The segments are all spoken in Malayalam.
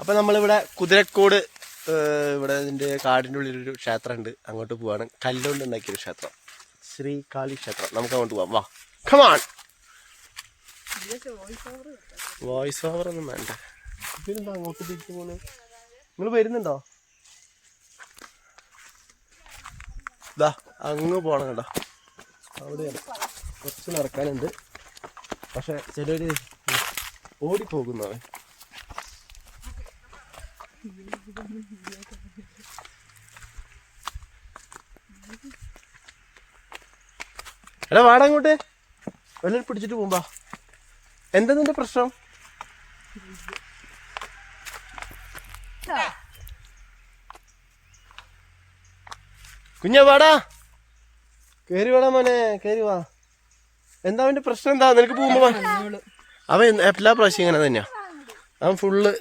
അപ്പൊ നമ്മളിവിടെ കുതിരക്കോട് ഇവിടെ ഇതിന്റെ കാടിന്റെ ഉള്ളിലൊരു ക്ഷേത്രമുണ്ട്. അങ്ങോട്ട് പോവാണ്. കല്ലുകൊണ്ട് ഉണ്ടാക്കിയൊരു ക്ഷേത്രം. ശ്രീ കാളി ക്ഷേത്രം. നമുക്ക് അങ്ങോട്ട് പോവാം. വാ. കമാൺ വോയിസ് ഓവർ ഒന്നും വേണ്ട. അങ്ങോട്ട് തിരിച്ചു പോണ്? നിങ്ങൾ വരുന്നുണ്ടോ? ദാ അങ്ങ് പോണം കേട്ടോ. അവിടെയാണ്. കുറച്ച് നടക്കാനുണ്ട്. പക്ഷെ ചിലര് ഓടിപ്പോകുന്നവൻ. എടാ വാടാ അങ്ങോട്ട്. വല്ലതും പിടിച്ചിട്ട് പോകുമ്പോ. എന്താ നിന്റെ പ്രശ്നം? കുഞ്ഞ വാടാ. കേറി വാടാ മോനെ കേറി വാ. എന്താ അവന്റെ പ്രശ്നം? എന്താ നിനക്ക് പോകുമ്പോ. അവൻ എല്ലാ പ്രാവശ്യം ഇങ്ങനെ തന്നെയാ. അവൻ ഫുള്ള്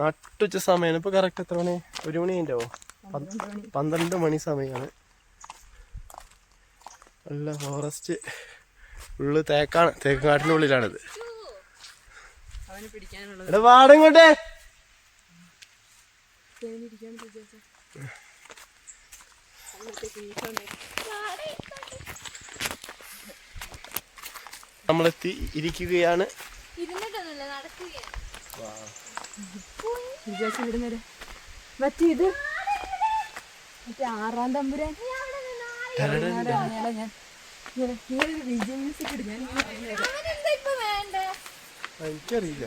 നട്ടുച്ച സമയമാണ് ഇപ്പൊ കറക്റ്റ് എത്ര മണി? ഒരു മണി ഉണ്ടാവോ പന്ത്രണ്ട് മണി സമയമാണ് നല്ല ഫോറസ്റ്റ് ഉള്ളു തേക്കാണ്. തേക്ക് പിടിക്കാനുള്ളത് എടാ വാടങ്ങോട്ടെ നമ്മളെത്തി ഇരിക്കുകയാണ്. ഇരുന്നിട്ടൊന്നുമില്ല നടക്കുകയാണ്. വിചാരിച്ചു മറ്റേ ഇത്? മറ്റേ ആറാം തമ്പുരാൻ. ഞാൻ. ഇങ്ങനെ ഒരു വിജയ മ്യൂസിക് എനിക്കറിയില്ല.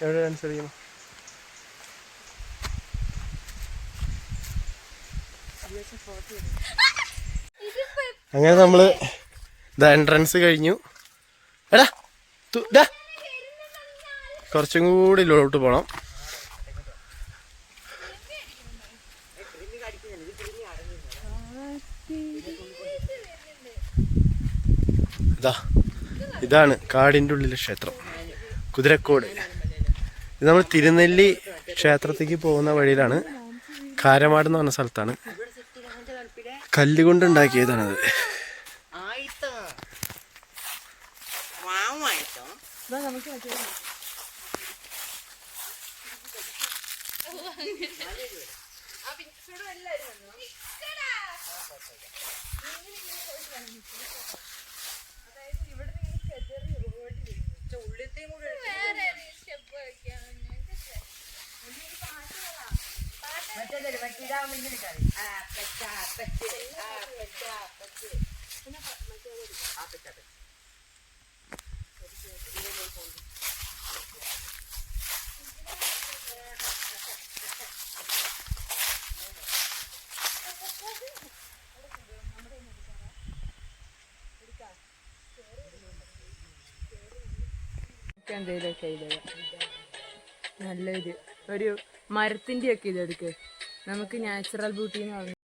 എവിടെ ഡാൻസ് കളിക്കണം? അങ്ങനെ നമ്മൾ എൻട്രൻസ് കഴിഞ്ഞു. എടാ തു- കുറച്ചും കൂടി ലോട്ട് പോണം. ഇതാ ഇതാണ് കാടിന്റെ ഉള്ളിലെ ക്ഷേത്രം. കുതിരക്കോട്. ഇത് നമ്മൾ തിരുനെല്ലി ക്ഷേത്രത്തേക്ക് പോകുന്ന വഴിയിലാണ്. കാരമാട് എന്ന് പറഞ്ഞ സ്ഥലത്താണ്. കല്ലുകൊണ്ട് ഇതാ നമുക്ക് ഉള്ളിലത്തെയും കൂടെ മറ്റേതൊരു മറ്റേ ഇതാവുമ്പോൾ ഇങ്ങനെ കറി ആ പച്ച പച്ച ആ പച്ച പച്ച കളിക്കാൻ എന്തെങ്കിലുമൊക്കെ ചെയ്തത് നല്ലൊരു ഒരു മരത്തിന്റെയൊക്കെ ഒക്കെ ഇതെടുക്ക്. നമുക്ക് നാച്ചുറൽ ബ്യൂട്ടി എന്ന് പറഞ്ഞു